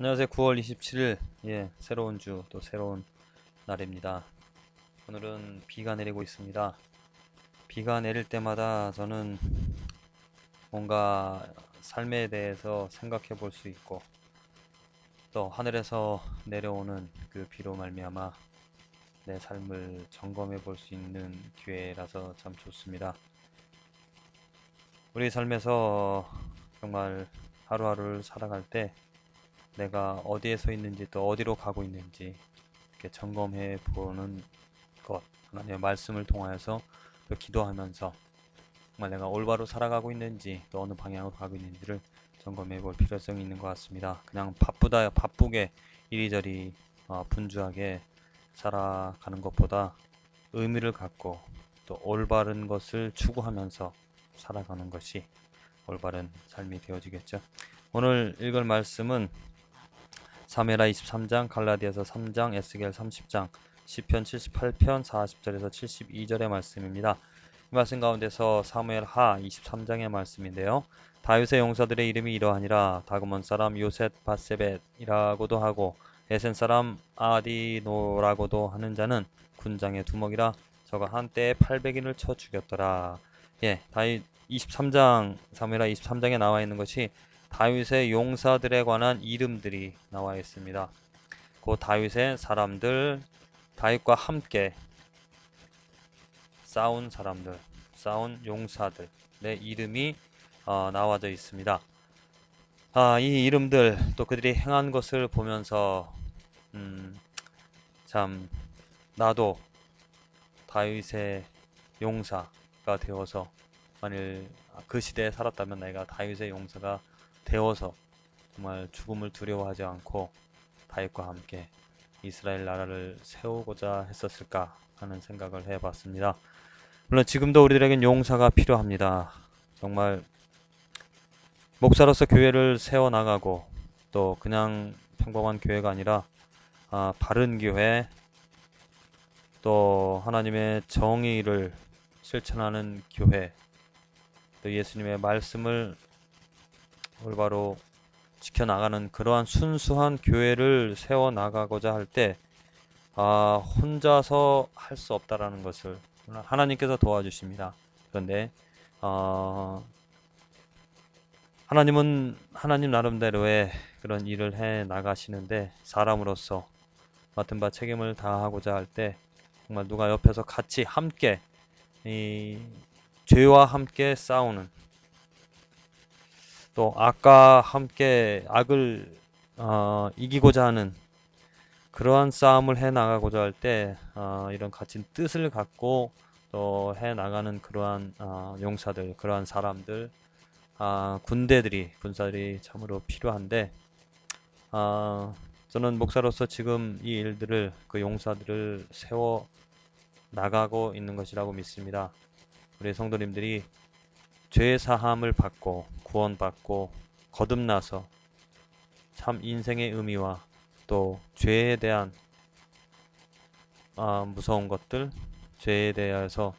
안녕하세요. 9월 27일, 예, 새로운 주, 또 새로운 날입니다. 오늘은 비가 내리고 있습니다. 비가 내릴 때마다 저는 뭔가 삶에 대해서 생각해 볼 수 있고, 또 하늘에서 내려오는 그 비로 말미암아 내 삶을 점검해 볼 수 있는 기회라서 참 좋습니다. 우리 삶에서 정말 하루하루를 살아갈 때 내가 어디에 서 있는지 또 어디로 가고 있는지 이렇게 점검해 보는 것 하나님의 말씀을 통하여서 또 기도하면서 정말 내가 올바로 살아가고 있는지 또 어느 방향으로 가고 있는지를 점검해 볼 필요성이 있는 것 같습니다. 그냥 바쁘다 바쁘게 이리저리 어, 분주하게 살아가는 것보다 의미를 갖고 또 올바른 것을 추구하면서 살아가는 것이 올바른 삶이 되어지겠죠. 오늘 읽을 말씀은 사메라 23장, 갈라디아서 3장, 에스겔 30장, 시편 78편 40절에서 72절의 말씀입니다. 이 말씀 가운데서 사무엘 하 23장의 말씀인데요. 다윗의 용사들의 이름이 이러하니라 다그몬 사람 요셋 바세벳이라고도 하고 에센 사람 아디노라고도 하는 자는 군장의 두목이라 저가 한때 800인을 쳐 죽였더라. 예, 다윗 23장 사무엘하 23장에 나와 있는 것이 다윗의 용사들에 관한 이름들이 나와 있습니다. 그 다윗의 사람들, 다윗과 함께 싸운 사람들, 싸운 용사들의 이름이 어, 나와져 있습니다. 아, 이 이름들 또 그들이 행한 것을 보면서 음, 참 나도 다윗의 용사가 되어서 만일 그 시대에 살았다면 내가 다윗의 용사가 되어서 정말 죽음을 두려워하지 않고 다윗과 함께 이스라엘 나라를 세우고자 했었을까 하는 생각을 해봤습니다. 물론 지금도 우리들에겐 용사가 필요합니다. 정말 목사로서 교회를 세워 나가고 또 그냥 평범한 교회가 아니라 아, 바른 교회 또 하나님의 정의를 실천하는 교회 또 예수님의 말씀을 올바로 지켜나가는 그러한 순수한 교회를 세워 나가고자 할 때, 아, 혼자서 할 수 없다라는 것을 하나님께서 도와주십니다. 그런데, 어, 하나님은 하나님 나름대로의 그런 일을 해 나가시는데, 사람으로서 맡은 바 책임을 다하고자 할 때, 정말 누가 옆에서 같이 함께, 이, 죄와 함께 싸우는, 또 악과 함께 악을 어, 이기고자 하는 그러한 싸움을 해 나가고자 할때 어, 이런 같은 뜻을 갖고 또 해 나가는 그러한 어, 용사들, 그러한 사람들, 아, 군대들이 군사들이 참으로 필요한데 아, 저는 목사로서 지금 이 일들을 그 용사들을 세워 나가고 있는 것이라고 믿습니다. 우리 성도님들이 죄 사함을 받고 구원받고 거듭나서 참 인생의 의미와 또 죄에 대한 아, 무서운 것들, 죄에 대해서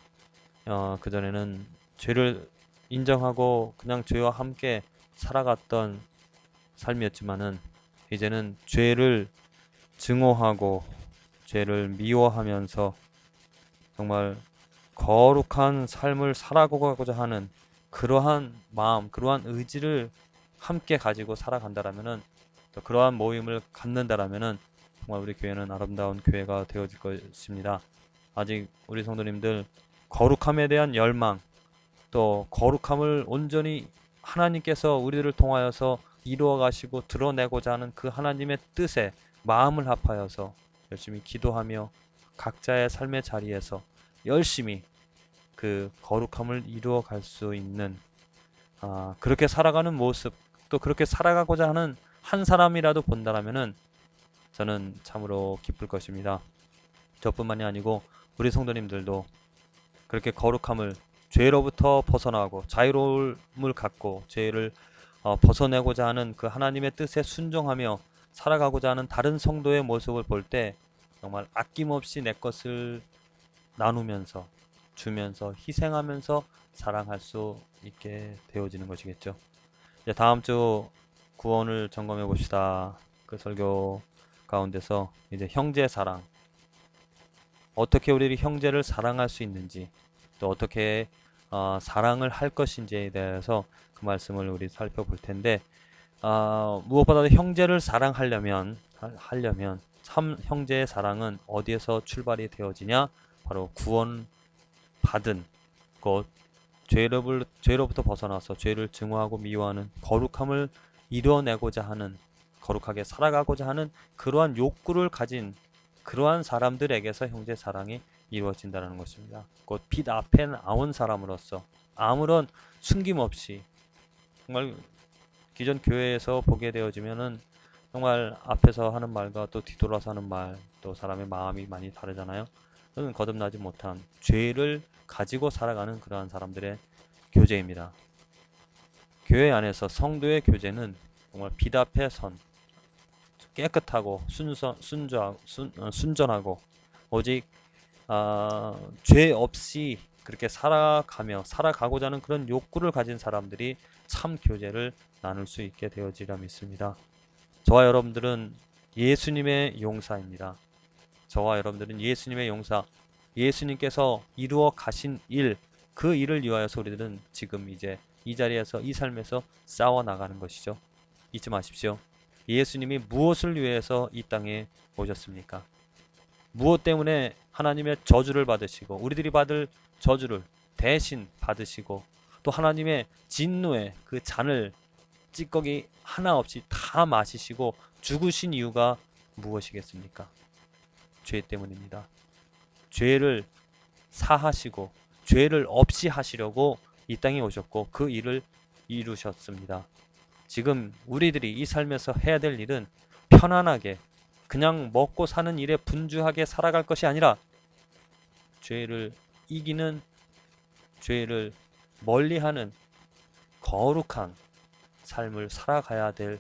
어, 그전에는 죄를 인정하고 그냥 죄와 함께 살아갔던 삶이었지만은 이제는 죄를 증오하고 죄를 미워하면서 정말 거룩한 삶을 살아가고자 하는 그러한 마음, 그러한 의지를 함께 가지고 살아간다라면은 또 그러한 모임을 갖는다라면은 정말 우리 교회는 아름다운 교회가 되어질 것입니다. 아직 우리 성도님들 거룩함에 대한 열망, 또 거룩함을 온전히 하나님께서 우리들을 통하여서 이루어 가시고 드러내고자 하는 그 하나님의 뜻에 마음을 합하여서 열심히 기도하며 각자의 삶의 자리에서 열심히 그 거룩함을 이루어 갈 수 있는 아, 그렇게 살아가는 모습 또 그렇게 살아가고자 하는 한 사람이라도 본다라면은 저는 참으로 기쁠 것입니다. 저뿐만이 아니고 우리 성도님들도 그렇게 거룩함을 죄로부터 벗어나고 자유로움을 갖고 죄를 어, 벗어내고자 하는 그 하나님의 뜻에 순종하며 살아가고자 하는 다른 성도의 모습을 볼 때 정말 아낌없이 내 것을 나누면서 주면서 희생하면서 사랑할 수 있게 되어지는 것이겠죠. 이제 다음 주 구원을 점검해 봅시다. 그 설교 가운데서 이제 형제 사랑 어떻게 우리 형제를 사랑할 수 있는지 또 어떻게 어, 사랑을 할 것인지에 대해서 그 말씀을 우리 살펴볼 텐데 아, 무엇보다도 형제를 사랑하려면 하- 하려면 참 형제의 사랑은 어디에서 출발이 되어지냐 바로 구원 받은 것 죄를, 죄로부터 벗어나서 죄를 증오하고 미워하는 거룩함을 이뤄내고자 하는 거룩하게 살아가고자 하는 그러한 욕구를 가진 그러한 사람들에게서 형제 사랑이 이루어진다는 것입니다. 곧 빛 앞에 나온 사람으로서 아무런 숨김없이 정말 기존 교회에서 보게 되어지면은 정말 앞에서 하는 말과 또 뒤돌아서 하는 말, 또 사람의 마음이 많이 다르잖아요. 그는 거듭나지 못한 죄를 가지고 살아가는 그러한 사람들의 교제입니다. 교회 안에서 성도의 교제는 정말 빛 앞에 선 깨끗하고 순서, 순저, 순, 어, 순전하고 오직 아, 죄 없이 그렇게 살아가며 살아가고자 하는 그런 욕구를 가진 사람들이 참 교제를 나눌 수 있게 되어지려 믿습니다. 저와 여러분들은 예수님의 용사입니다. 저와 여러분들은 예수님의 용사, 예수님께서 이루어 가신 일, 그 일을 위하여서 우리들은 지금 이제 이 자리에서 이 삶에서 싸워 나가는 것이죠. 잊지 마십시오. 예수님이 무엇을 위해서 이 땅에 오셨습니까? 무엇 때문에 하나님의 저주를 받으시고 우리들이 받을 저주를 대신 받으시고 또 하나님의 진노의 그 잔을 찌꺼기 하나 없이 다 마시시고 죽으신 이유가 무엇이겠습니까? 죄 때문입니다. 죄를 사하시고 죄를 없이 하시려고 이 땅에 오셨고 그 일을 이루셨습니다. 지금 우리들이 이 삶에서 해야 될 일은 편안하게 그냥 먹고 사는 일에 분주하게 살아갈 것이 아니라 죄를 이기는 죄를 멀리하는 거룩한 삶을 살아가야 될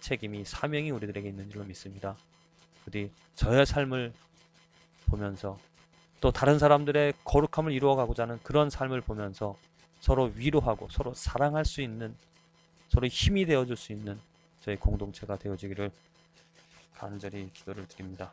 책임이 사명이 우리들에게 있는 줄로 믿습니다. 부디 저의 삶을 보면서 또 다른 사람들의 거룩함을 이루어가고자 하는 그런 삶을 보면서 서로 위로하고 서로 사랑할 수 있는 서로 힘이 되어줄 수 있는 저희 공동체가 되어지기를 간절히 기도를 드립니다.